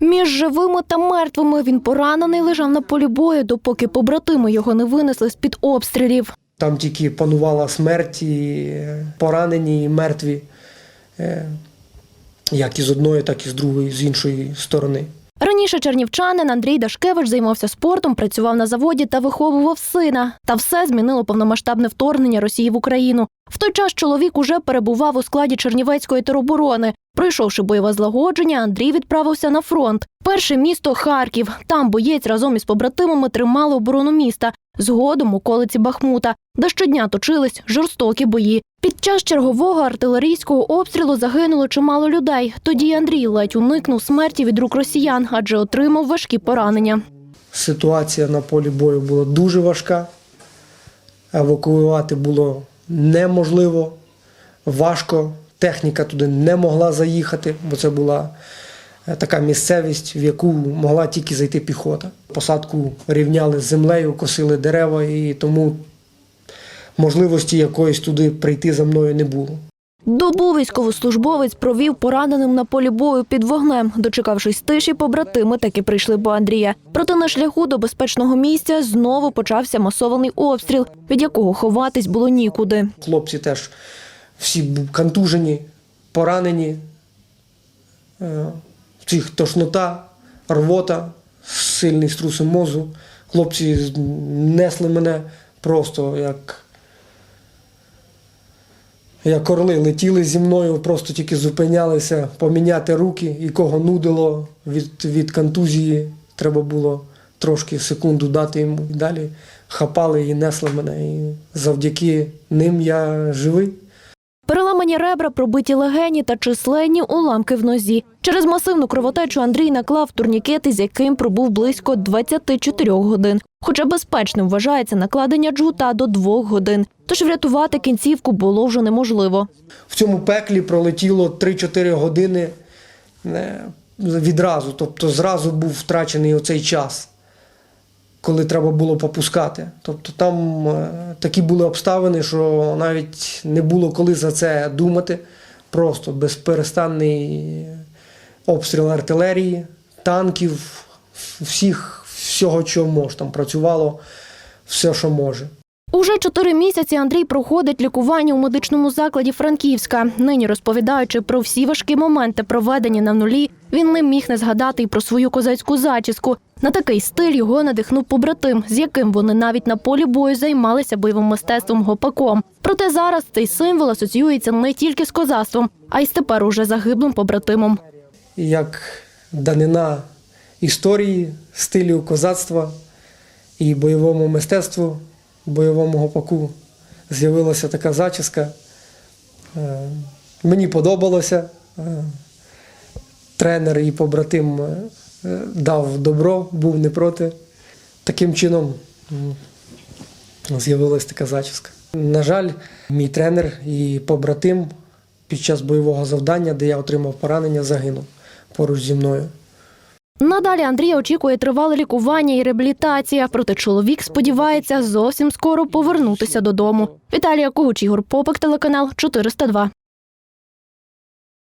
Між живими та мертвими він поранений лежав на полі бою, допоки побратими його не винесли з-під обстрілів. Там тільки панувала смерть, і поранені, і мертві, е, як із одної, так і з другої, з іншої сторони. Раніше чернівчанин Андрій Дашкевич займався спортом, працював на заводі та виховував сина. Та все змінило повномасштабне вторгнення Росії в Україну. В той час чоловік уже перебував у складі Чернівецької тероборони. Пройшовши бойове злагодження, Андрій відправився на фронт. Перше місто Харків. Там боєць разом із побратимами тримали оборону міста. Згодом околиці Бахмута, де щодня точились жорстокі бої. Під час чергового артилерійського обстрілу загинуло чимало людей. Тоді Андрій ледь уникнув смерті від рук росіян, адже отримав важкі поранення. Ситуація на полі бою була дуже важка. Евакуювати було неможливо, важко. Техніка туди не могла заїхати, бо це була е, така місцевість, в яку могла тільки зайти піхота. Посадку рівняли з землею, косили дерева, і тому можливості якоїсь туди прийти за мною не було. Добу військовослужбовець провів пораненим на полі бою під вогнем. Дочекавшись тиші, побратими таки прийшли по Андрія. Проте на шляху до безпечного місця знову почався масований обстріл, від якого ховатись було нікуди. Хлопці теж всі контужені, поранені. Е, цих тошнота, рвота, сильний струс мозу. Хлопці несли мене просто як, як орли, летіли зі мною, просто тільки зупинялися поміняти руки, і кого нудило від, від контузії. Треба було трошки секунду дати йому. І далі хапали і несли мене. І завдяки ним я живий. Переламані ребра, пробиті легені та численні уламки в нозі. Через масивну кровотечу Андрій наклав турнікети, з яким пробув близько 24 годин. Хоча безпечним вважається накладення джгута до 2 годин. Тож врятувати кінцівку було вже неможливо. В цьому пеклі пролетіло 3-4 години е, відразу. Тобто зразу був втрачений оцей час, коли треба було попускати. Тобто там е, такі були обставини, що навіть не було коли за це думати. Просто безперестанний обстріл артилерії, танків, всіх, всього, чого може. Там працювало все, що може. Уже чотири місяці Андрій проходить лікування у медичному закладі Франківська. Нині розповідаючи про всі важкі моменти, проведені на нулі, він не міг не згадати й про свою козацьку зачіску. На такий стиль його надихнув побратим, з яким вони навіть на полі бою займалися бойовим мистецтвом гопаком. Проте зараз цей символ асоціюється не тільки з козацтвом, а й з тепер уже загиблим побратимом. як данина історії, стилю козацтва і бойовому мистецтву, бойовому гопаку з'явилася така зачіска. Е, Мені подобалося. Тренер і побратим е, дав добро, був не проти. Таким чином з'явилася така зачіска. На жаль, мій тренер і побратим під час бойового завдання, де я отримав поранення, загинув поруч зі мною. Надалі Андрія очікує тривале лікування і реабілітація. Проте чоловік сподівається зовсім скоро повернутися додому. Віталія Когуч, Ігор Попик, телеканал 402.